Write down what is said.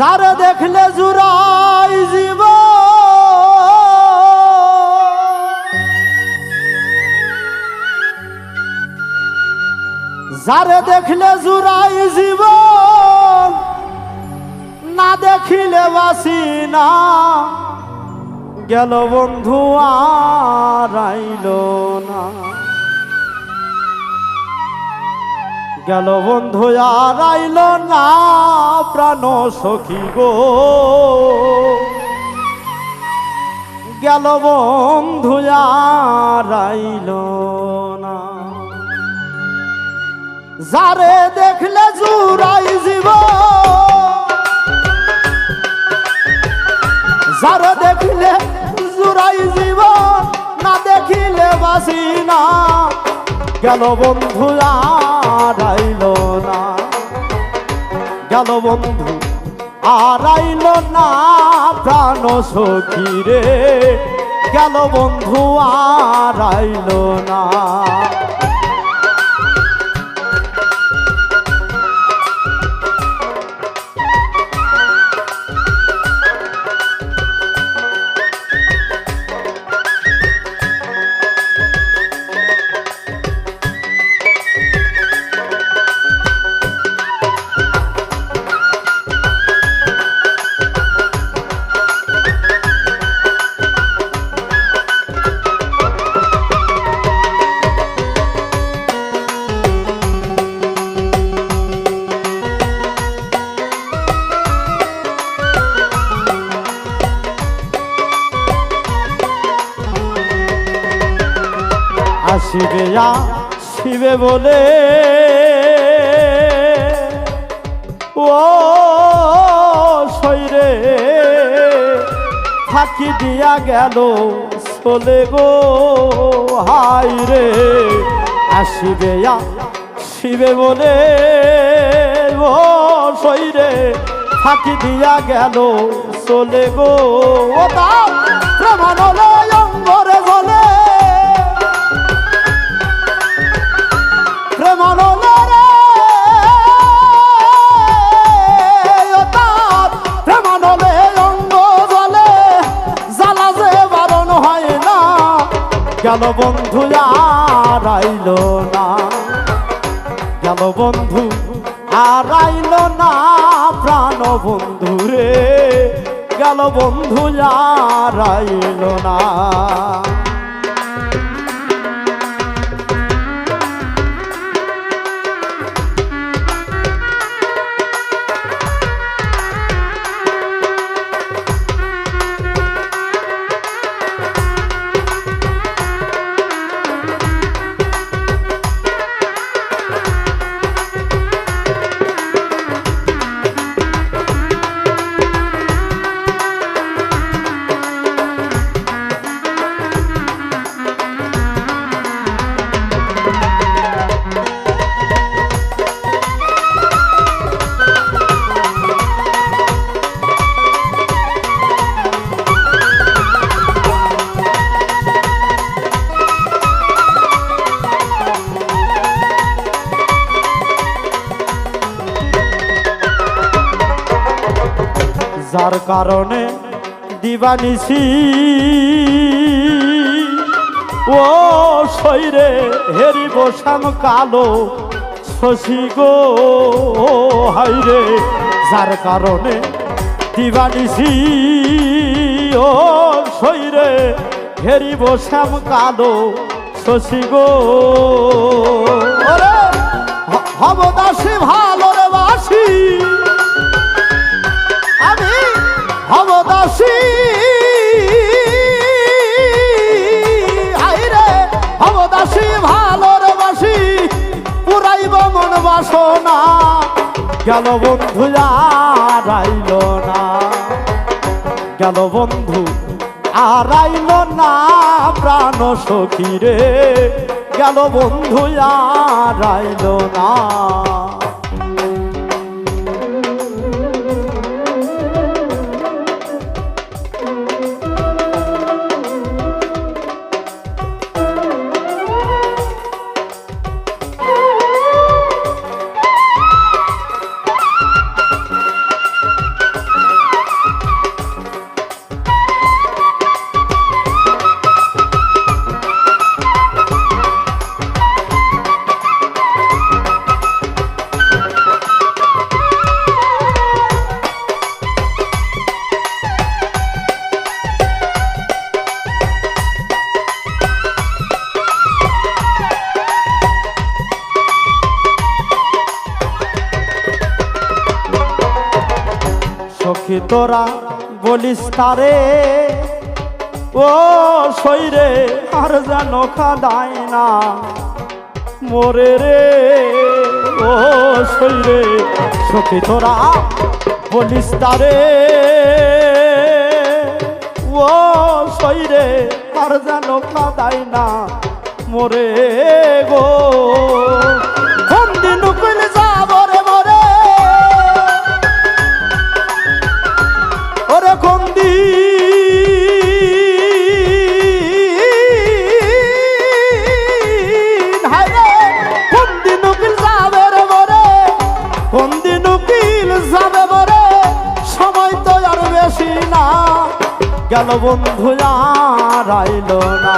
যারে দেখলে জুরাই জীব। যারে দেখলে জুরাই জীব, না দেখিলে বাসি না। গেল বন্ধু আর না। গেল বন্ধু, আর আইল না, প্রাণ সখী গো। গেল বন্ধু, আর আইল না। যারে দেখলে জুরাই জীব, যারে দেখলে জুরাই জীব, না দেখিলে বাসি না। গেল বন্ধু আর আইল না। গেল বন্ধু আর আইল না। প্রাণ সখী রে গেল বন্ধু আর আইল না আসিবে শিবে বলে। ও শৈরে ফাঁকি দিয়া গেল চলে গো। হাই রে, আসিবে শিবে বলে। ও শৈরে ফাঁকি দিয়া গেল চলে গো। ও দাও প্রমাণলয় অঙ্গরে গেল বন্ধু, আর আইল না। গেল বন্ধু, আর আইল না। প্রাণ বন্ধু রে, গেল বন্ধু, আর আইল না। যার কারণে দিবানিসি ও শৈরে হেরি বসাম কালো শশী গো হাইরে যার কারণে দিবানিসি ও শৈরে হেরি বসাম কালো শশী গো। বাসনা। গেল বন্ধু, আর আইল না। গেল বন্ধু, আর আইল না। প্রাণ সখী রে। গেল বন্ধু, আর আইল না। তোরা বলিস তারে, ও শৈরে আর যেন খাদায় না। মোরে রে, ও শৈরে সখী তোরা বলিস তারে, ও শৈরে আর যেন খাদায় না। মোরে গো। গেল বন্ধু আর আইল না।